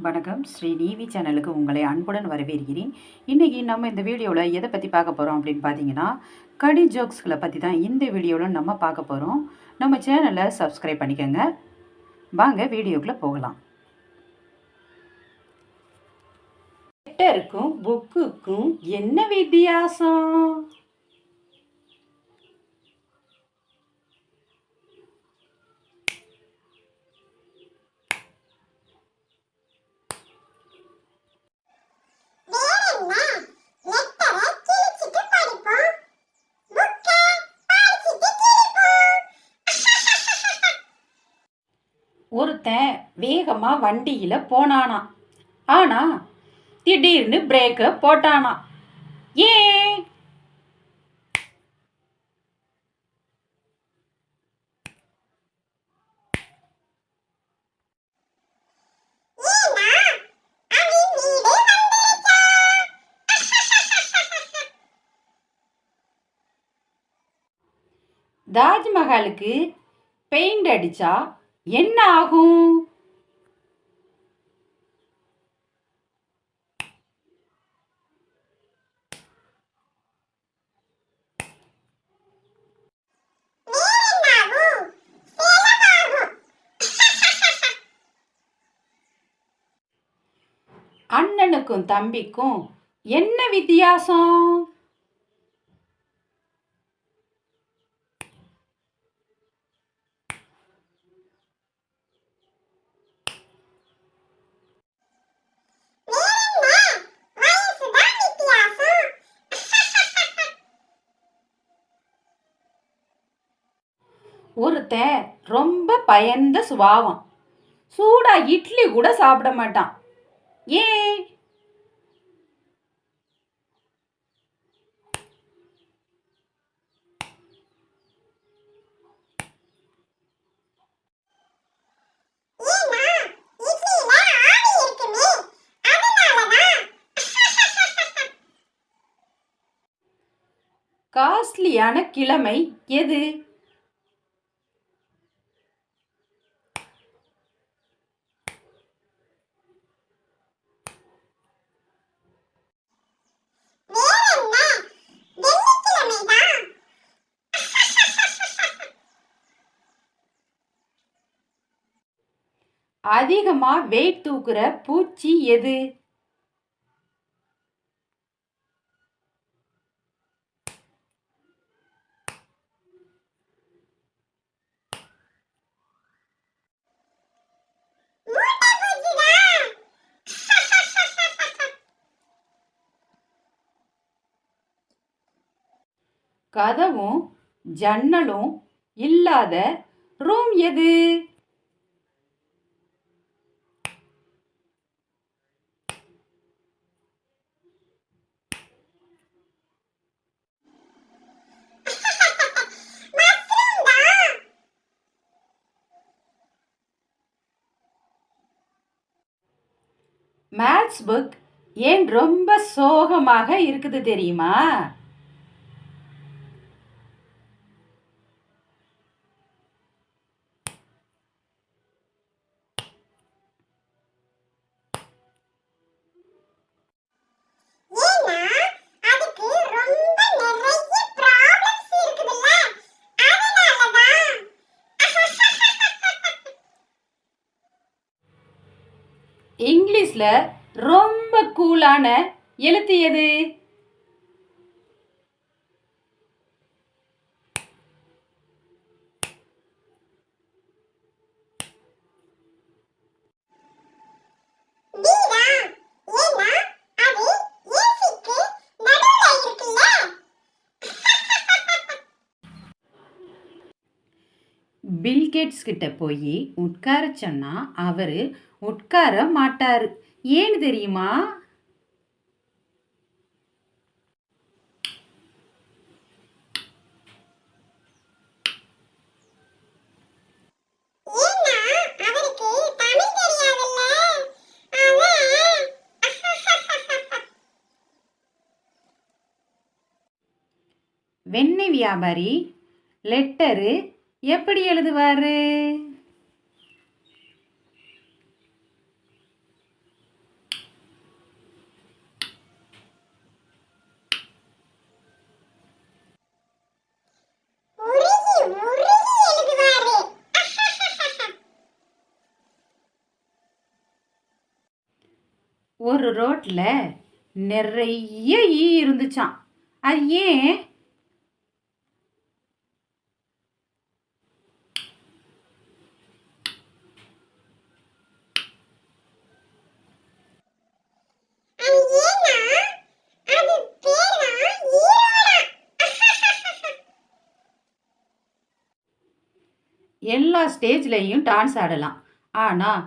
வணக்கம். ஸ்ரீ நீவி சேனலுக்கு உங்களை அன்புடன் வரவேற்கிறேன். இன்றைக்கி நம்ம இந்த வீடியோவில் எதை பற்றி பார்க்க போகிறோம் அப்படின்னு பார்த்தீங்கன்னா கடி ஜோக்ஸ்களை பற்றி தான் இந்த வீடியோவில் நம்ம பார்க்க போகிறோம் நம்ம சேனலை சப்ஸ்கிரைப் பண்ணிக்கோங்க. வாங்க வீடியோக்குள்ளே போகலாம். லெட்டருக்கும் புக்குக்கும் என்ன வித்தியாசம்? ஒருத்தன் வேகமாக வண்டியில் போனானாம் ஆனால் திடீர்னு பிரேக்கை போட்டானாம் ஏன். தாஜ்மஹாலுக்கு பெயிண்ட் அடிச்சா என்ன ஆகும். அண்ணனுக்கும் தம்பிக்கும் என்ன வித்தியாசம் வேறென்ன? வயசுதான் வித்தியாசம். ஒருத்தன் ரொம்ப பயந்த சுபாவம். சூடா இட்லி கூட சாப்பிட மாட்டான். ஏன். காஸ்ட்லியான கிழமை எது? அதிகமாக வெயிட் தூக்குற பூச்சி எது? கதவும் ஜன்னலும் இல்லாத ரூம் எது மஷ்ரூம் தான். மேத்ஸ் புக் ஏன் ரொம்ப சோகமாக இருக்குது தெரியுமா ஏன்னா, அதுக்கு ரொம்ப நிறைய problems இருக்குதுல்ல. அதனாலதான். இங்கிலீஷ்ல ரொம்ப கூலான எழுத்து எது B தான். ஏன்னா, அது AC-க்கு நடுவுல இருக்குல்ல. பில்கேட்ஸ் கிட்ட போய் உட்கார சொன்னா அவரு உட்கார மாட்டாரு ஏன்னு தெரியுமா வெண்ணெய் வியாபாரி லெட்டரு எப்படி எழுதுவார்? ஒரு ரோட்டில் நிறைய ஈ இருந்துச்சான் அது ஏன் எல்லா ஸ்டேஜ்லேயும் டான்ஸ் ஆடலாம். ஆனால்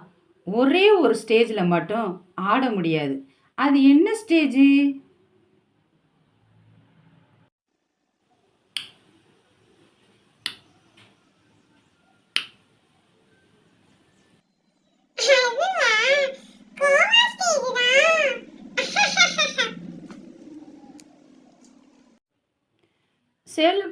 ஒரே ஒரு ஸ்டேஜில் மட்டும் ஆட முடியாது. அது என்ன ஸ்டேஜு அதுவா கோவா ஸ்டேஜ் செல்போனுக்கும் மனுஷனுக்கு என்ன வித்தியாசம் மனுஷனுக்கு கால் இல்லைன்னா பேலன்ஸ் பண்ண முடியாது செல்போனுக்கு பேலன்ஸ்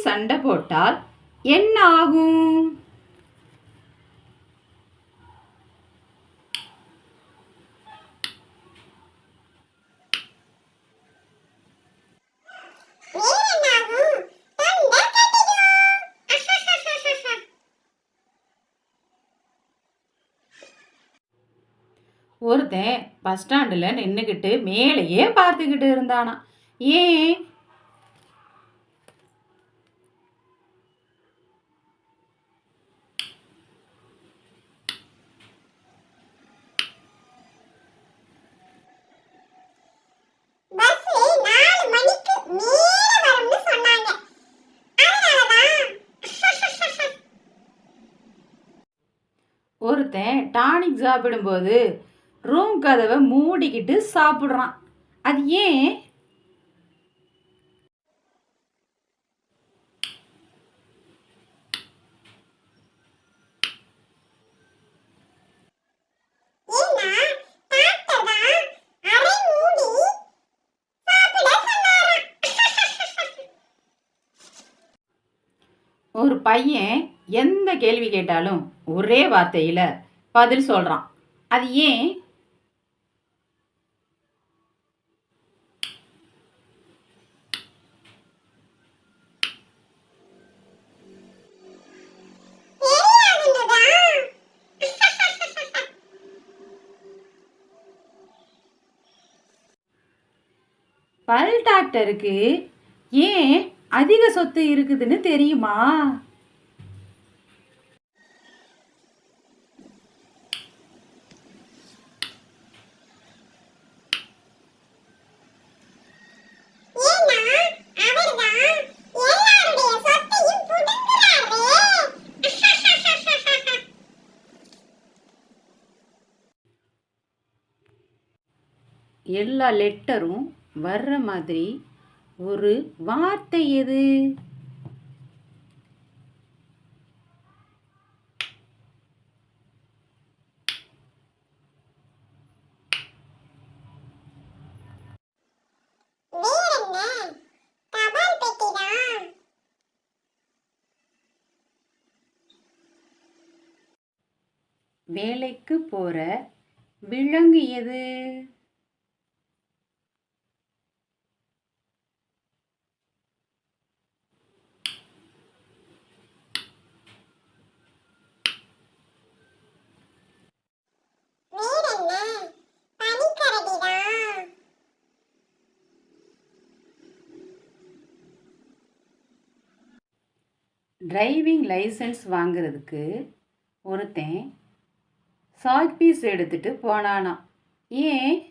சண்டை போட்டால் என்ன ஆகும் ஒருத்தன் பஸ் ஸ்டாண்டில் நின்றுக்கிட்டு மேலேயே பார்த்துக்கிட்டு இருந்தானா ஏன்? சாப்பிடும்போது ரூம் கதவை மூடிக்கிட்டு சாப்பிட்றான். அது ஏன்? ஒரு பையன் எந்த கேள்வி கேட்டாலும் ஒரே வார்த்தையில் பதில் சொல்கிறான் அது ஏன்? பல் டாக்டருக்கு ஏன் அதிக சொத்து இருக்குதுன்னு தெரியுமா? எல்லா லெட்டரும் வர்ற மாதிரி ஒரு வார்த்தை எது? வேலைக்கு போகிற விலங்கு எது வேற என்ன பனிக்கரடிதான் டிரைவிங் லைசன்ஸ் வாங்குறதுக்கு ஒருத்தன் சாட் பீஸ் எடுத்துகிட்டு போனானாம். ஏன்?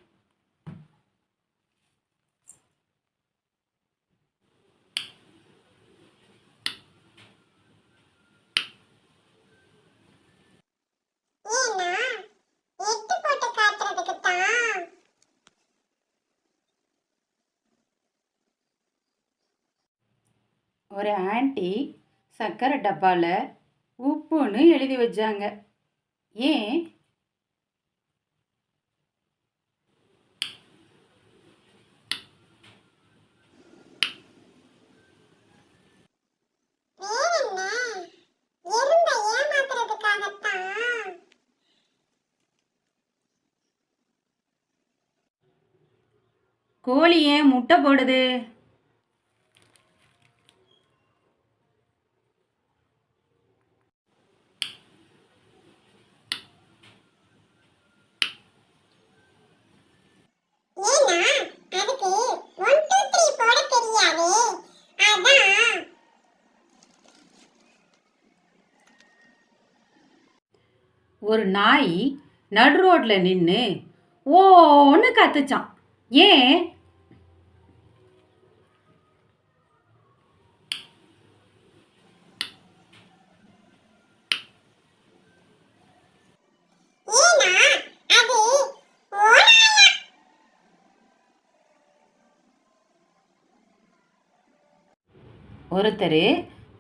சர்க்கரை டப்பாவில் உப்புன்னு எழுதி வச்சாங்க. ஏன்? கோழி ஏன் முட்டை போடுது? ஒரு நாய் நடு ரோட்டில் நின்று ஓன்னு கத்துச்சான் ஏன்? ஒருத்தர்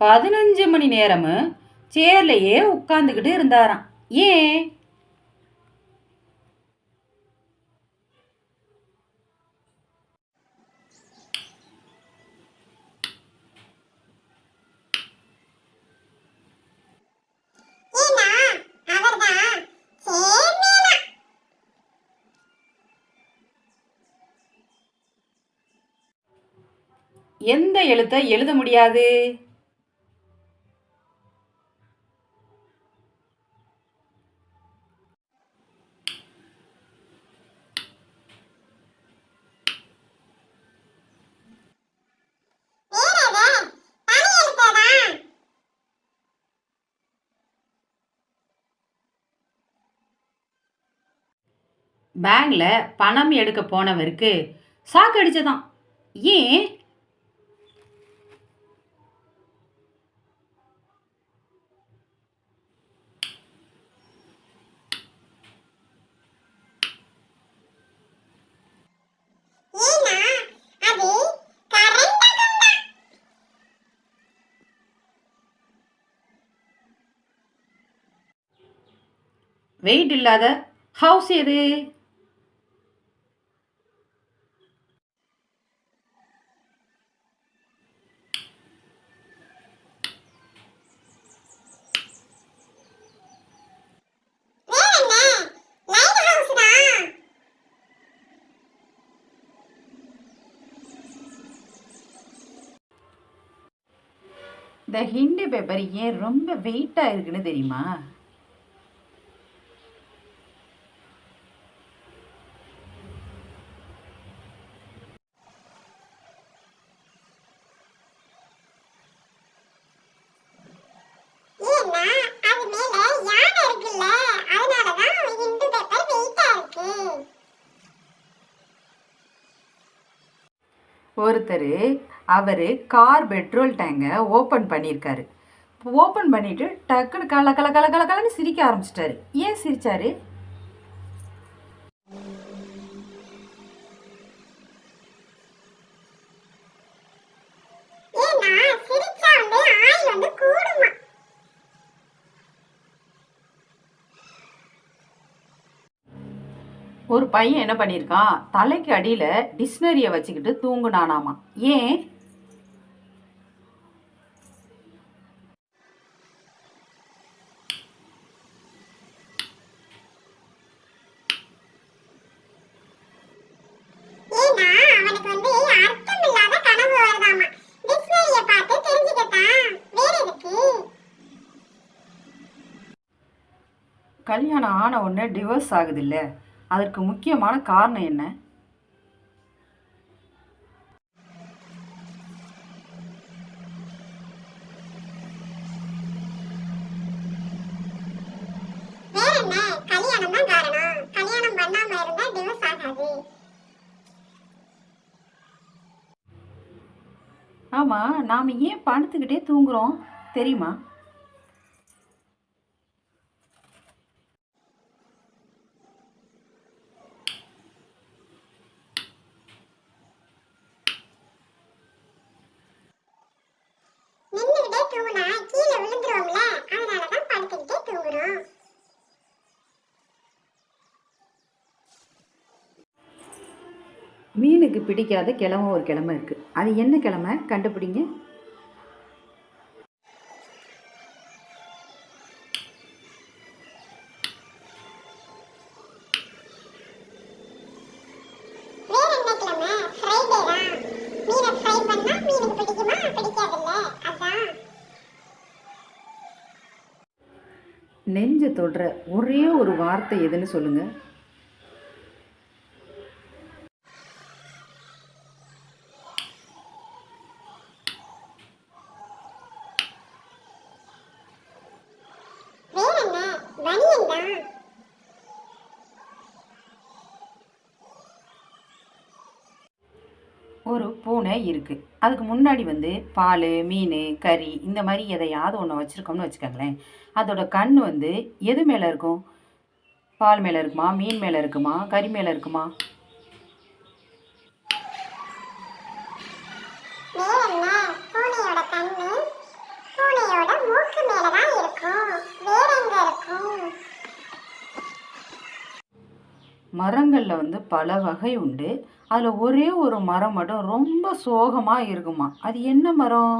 பதினஞ்சு மணி நேரமும் சேர்லையே உட்காந்துக்கிட்டு இருந்தாராம். ஏன்? எந்த எழுத்தை எழுத முடியாது? பேங்க்ல பணம் எடுக்க போனவருக்கு சாக்கடிச்சதாம் ஏன்? வெயிட் இல்லாத ஹவுஸ் எது? இந்த ஹிண்டு பேப்பர் ஏன் ரொம்ப வெயிட்டாக இருக்குன்னு தெரியுமா? ஒருத்தர் அவர் கார் பெட்ரோல் டேங்கை ஓப்பன் பண்ணியிருக்காரு. ஓப்பன் பண்ணிட்டு டக்குன்னு கல கல கல கல கலன்னு சிரிக்க ஆரம்பிச்சிட்டாரு. ஏன் கூடுமா? ஒரு பையன் என்ன பண்ணியிருக்கான்? தலைக்கு அடியில் டிக்ஷனரியை வச்சுக்கிட்டு தூங்குனானாமா. ஏன் ஏன்னா அவனுக்கு வந்து அர்த்தம் இல்லாத கனவு வருதாமா? டிக்ஷனரிய பார்த்து தெரிஞ்சுக்கிட்டா? வேற எதுக்கு? கல்யாணம் ஆன உடனே டிவோர்ஸ் ஆகுதுல்ல அதற்கு முக்கியமான காரணம் என்ன வேற என்ன கல்யாணம் தான் காரணம் கல்யாணம் பண்ணாம இருந்தா டிவோர்ஸ் ஆகாது ஆமாம் நாம் ஏன் படுத்துக்கிட்டே தூங்குறோம்? தெரியுமா? மீனுக்கு பிடிக்காத கிழமை ஒரு கிழமை இருக்குது அது என்ன கிழமை? கண்டுபிடிங்க. நெஞ்சு தொடுற ஒரே ஒரு வார்த்தை எதுன்னு சொல்லுங்கள் பூனை இருக்குது அதுக்கு முன்னாடி வந்து பால் மீன் கறி இந்த மாதிரி எதையாவது ஒன்று வச்சுருக்கோம்னு வச்சுக்கோங்களேன். அதோட கண் வந்து எது மேலே இருக்கும்? பால் மேலே இருக்குமா? மீன் மேலே இருக்குமா? கறி மேலே இருக்கும்? மரங்களில் வந்து பல வகை உண்டு. அதில் ஒரே ஒரு மரம் மட்டும் ரொம்ப சோகமாக இருக்குமா? அது என்ன மரம்.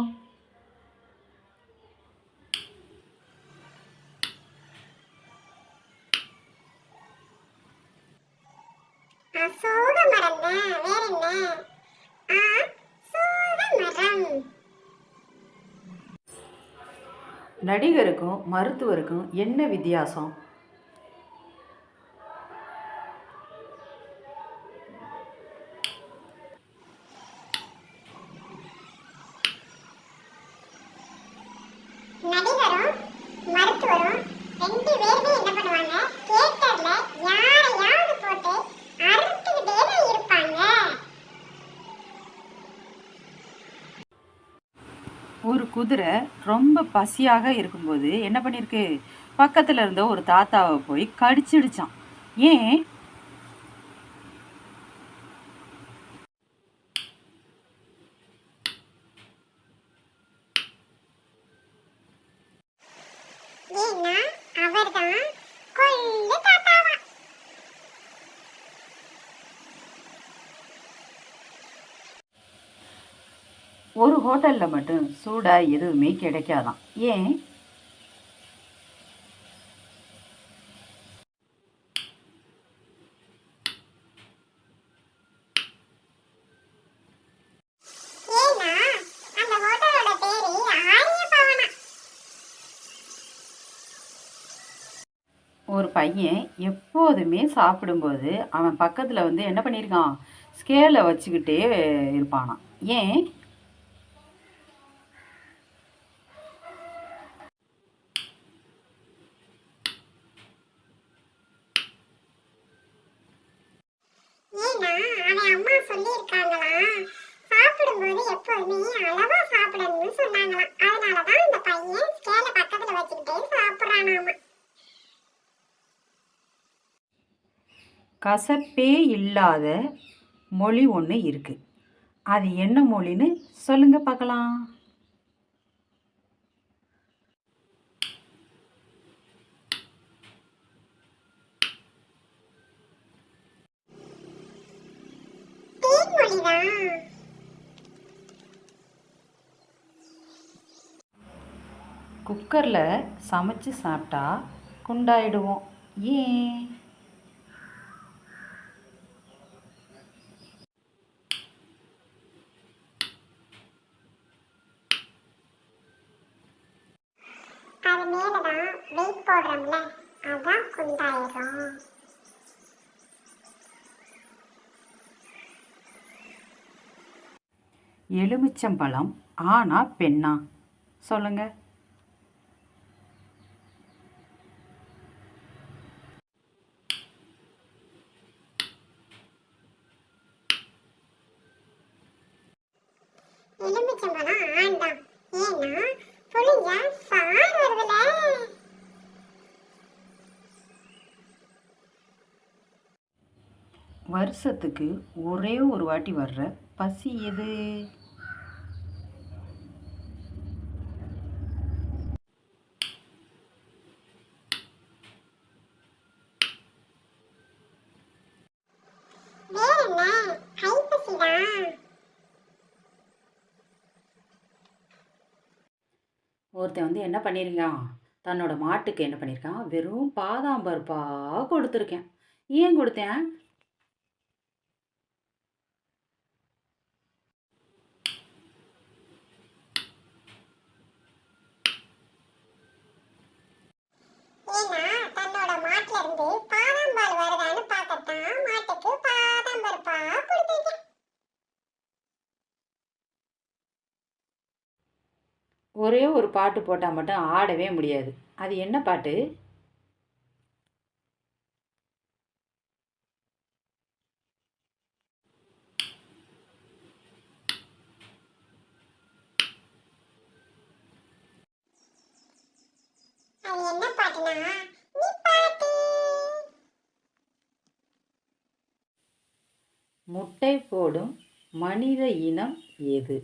நடிகருக்கும் மருத்துவருக்கும் என்ன வித்தியாசம்? குதிரை ரொம்ப பசியாக இருக்கும்போது என்ன பண்ணியிருக்கு? பக்கத்தில் இருந்த ஒரு தாத்தாவை போய் கடிச்சிடுச்சான் ஏன் ஏன்னா அவர்தான் கொள்ளு தாத்தாவா ஒரு ஹோட்டலில் மட்டும் சூடாக எதுவுமே கிடைக்காதாம் ஏன்? ஒரு பையன் எப்போதுமே சாப்பிடும்போது அவன் பக்கத்தில் வந்து என்ன பண்ணியிருக்கான்? ஸ்கேலை வச்சுக்கிட்டே இருப்பானாம். ஏன் ஏன்னா அவன் அம்மா சொல்லியிருக்காங்களாம் சாப்பிடும்போது எப்போதுமே அளவா சாப்பிடணும்னு சொன்னாங்களாம் அதனாலதான் அந்த பையன் ஸ்கேல பக்கத்துல வச்சுக்கிட்டே சாப்பிடுறானாமா கசப்பே இல்லாத மொழி ஒன்று இருக்குது அது என்ன மொழின்னு சொல்லுங்க பார்க்கலாம் குக்கரில் சமைச்சு சாப்பிட்டா குண்டாயிடுவோம். ஏன்? எலுமிச்சம்பழம் ஆனா பெண்ணா? சொல்லுங்க. எலுமிச்சம்பழம் ஆண்டாம். ஏன்னா புளிஞ்சா சாறு வருதுல. வருஷத்துக்கு ஒரே ஒரு வாட்டி வர்ற பசி எது வேற என்ன கைப்பசிதான் ஒருத்தன் வந்து என்ன பண்ணியிருக்கான் தன்னோட மாட்டுக்கு என்ன பண்ணியிருக்கான் வெறும் பாதாம் பருப்பாக கொடுத்துருக்கேன். ஏன் கொடுத்தேன்? மாட்டுல இருந்து பாதாம் பால் வருதான்னு பார்க்கத்தான் மாட்டுக்கு பாதாம் பருப்பா கொடுத்துருக்கேன். ஒரே ஒரு பாட்டு போட்டால் மட்டும் ஆடவே முடியாது. அது என்ன பாட்டு. முட்டை போடும் மனித இனம் எது?